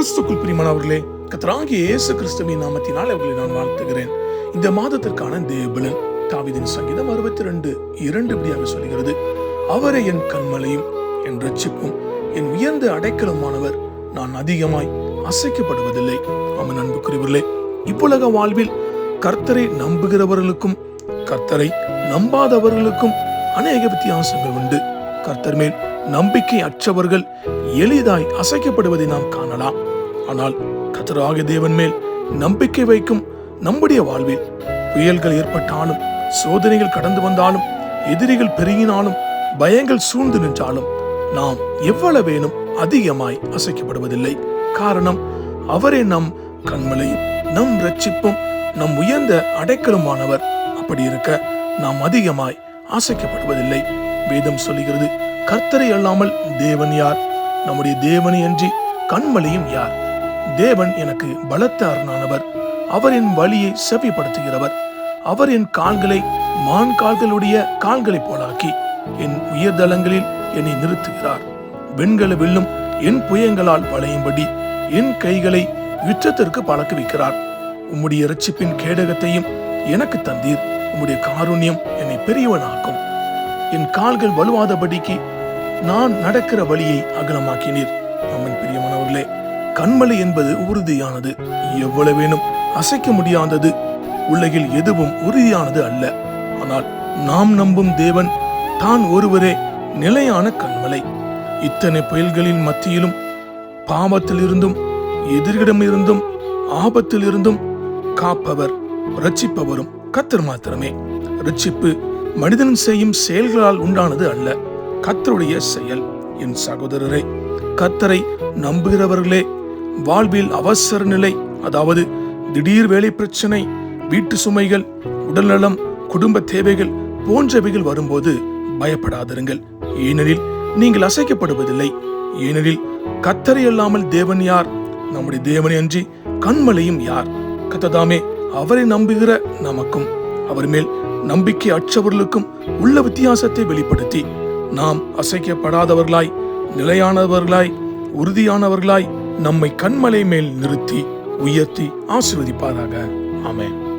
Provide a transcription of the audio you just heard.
கிறிஸ்துக்குள் அவர்களே கத்தராகிய இயேசு கிறிஸ்துவின் நாமத்தினால் அவர்களை நான் வாழ்த்துகிறேன். இந்த மாதத்திற்கான தேவலன் தாவிதின் சங்கீதம் அறுபத்தி ரெண்டு இரண்டு இப்படியாக சொல்கிறது அவரை என் கண்மலையும் என் ரட்சிப்பும் என் உயர்ந்த அடைக்கலமானவர். நான் அதிகமாய் அசைக்கப்படுவதில்லை. அவன் அன்புக்குரியவர்களே இப்புலக வாழ்வில் கர்த்தரை நம்புகிறவர்களுக்கும் கர்த்தரை நம்பாதவர்களுக்கும் அநேக வித்தியாசங்கள் உண்டு. கர்த்தர் மேல் நம்பிக்கை அற்றவர்கள் எளிதாய் அசைக்கப்படுவதை நாம் காணலாம். ஆனால் கர்த்தராகிய தேவன் மேல் நம்பிக்கை வைக்கும் நம்முடைய வாழ்வில் புயல்கள் ஏற்பட்டாலும் சோதனைகள் கடந்து வந்தாலும் எதிரிகள் பெருகினாலும் பயங்கள் சூழ்ந்து நின்றாலும் நாம் எவ்வளவேனும் அதிகமாய் அசைக்கப்படுவதில்லை. காரணம் அவரே நம் கண்மலையும் நம் ரட்சிப்பும் நம் உயர்ந்த அடைக்கலுமானவர். அப்படி இருக்க நாம் அதிகமாய் ஆசைக்கப்படுவதில்லை வேதம் சொல்லுகிறது கர்த்தரை அல்லாமல் தேவன் யார்? நம்முடைய தேவனை அன்றி கண்மலையும் யார்? தேவன் எனக்கு பலத்த அரணானவர் அவர் என் வழியை செவிப்படுத்துகிறவர். அவர் என் கால்களை மான் கால்களுடைய கால்களைப் போலாக்கி என் உயர்தலங்களில் என்னை நிறுத்துகிறார். வெண்கல வில்லும் என் புயங்களால் வளையும்படி என் கைகளை யுத்தத்திற்கு பழக்குவிக்கிறார் உம்முடைய இரட்சிப்பின் கேடகத்தையும் எனக்கு தந்தீர். உம்முடைய காருண்யம் என்னை பெரியவனாக்கும். என் கால்கள் வலுவாதபடிக்கு நான் நடக்கிற வழியை அகலமாக்கினீர். அம்மன் பிரியமானவர்களே கண்மலை என்பது உறுதியானது. எவ்வளவேனும் அசைக்க முடியாதது. உலகில் எதுவும் உறுதியானது அல்ல. ஆனால் நாம் நம்பும் தேவன் தான் ஒருவரே நிலையான கண்மலை. இத்தனை புயல்களின் மத்தியிலும் பாவத்திலிருந்தும் எதிரிடமிருந்தும் ஆபத்திலிருந்தும் காப்பவர் ரட்சிப்பவரும் கத்தர் மாத்திரமே. ரட்சிப்பு மனிதன் செய்யும் செயல்களால் உண்டானது அல்ல. கத்தருடைய செயல். என் சகோதரரே கத்தரை நம்புகிறவர்களே வாழ்வில் அவசர நிலை அதாவது திடீர் வேலை பிரச்சனை வீட்டு சுமைகள் உடல்நலம் குடும்ப தேவைகள் போன்றவைகள் வரும்போது பயப்படாதிருங்கள். ஏனெனில் நீங்கள் அசைக்கப்படுவதில்லை. ஏனெனில் கத்தரை அல்லாமல் தேவன் யார்? நம்முடைய தேவனை அன்றி கண்மலையும் யார்? கத்ததாமே அவரை நம்புகிற நமக்கும் அவர் மேல் நம்பிக்கை அற்றவர்களுக்கும் உள்ள வித்தியாசத்தை வெளிப்படுத்தி நாம் அசைக்கப்படாதவர்களாய் நிலையானவர்களாய் உறுதியானவர்களாய் நம்மை கண்மலை மேல் நிறுத்தி உயர்த்தி ஆசிர்வதிப்பாராக. ஆமென்.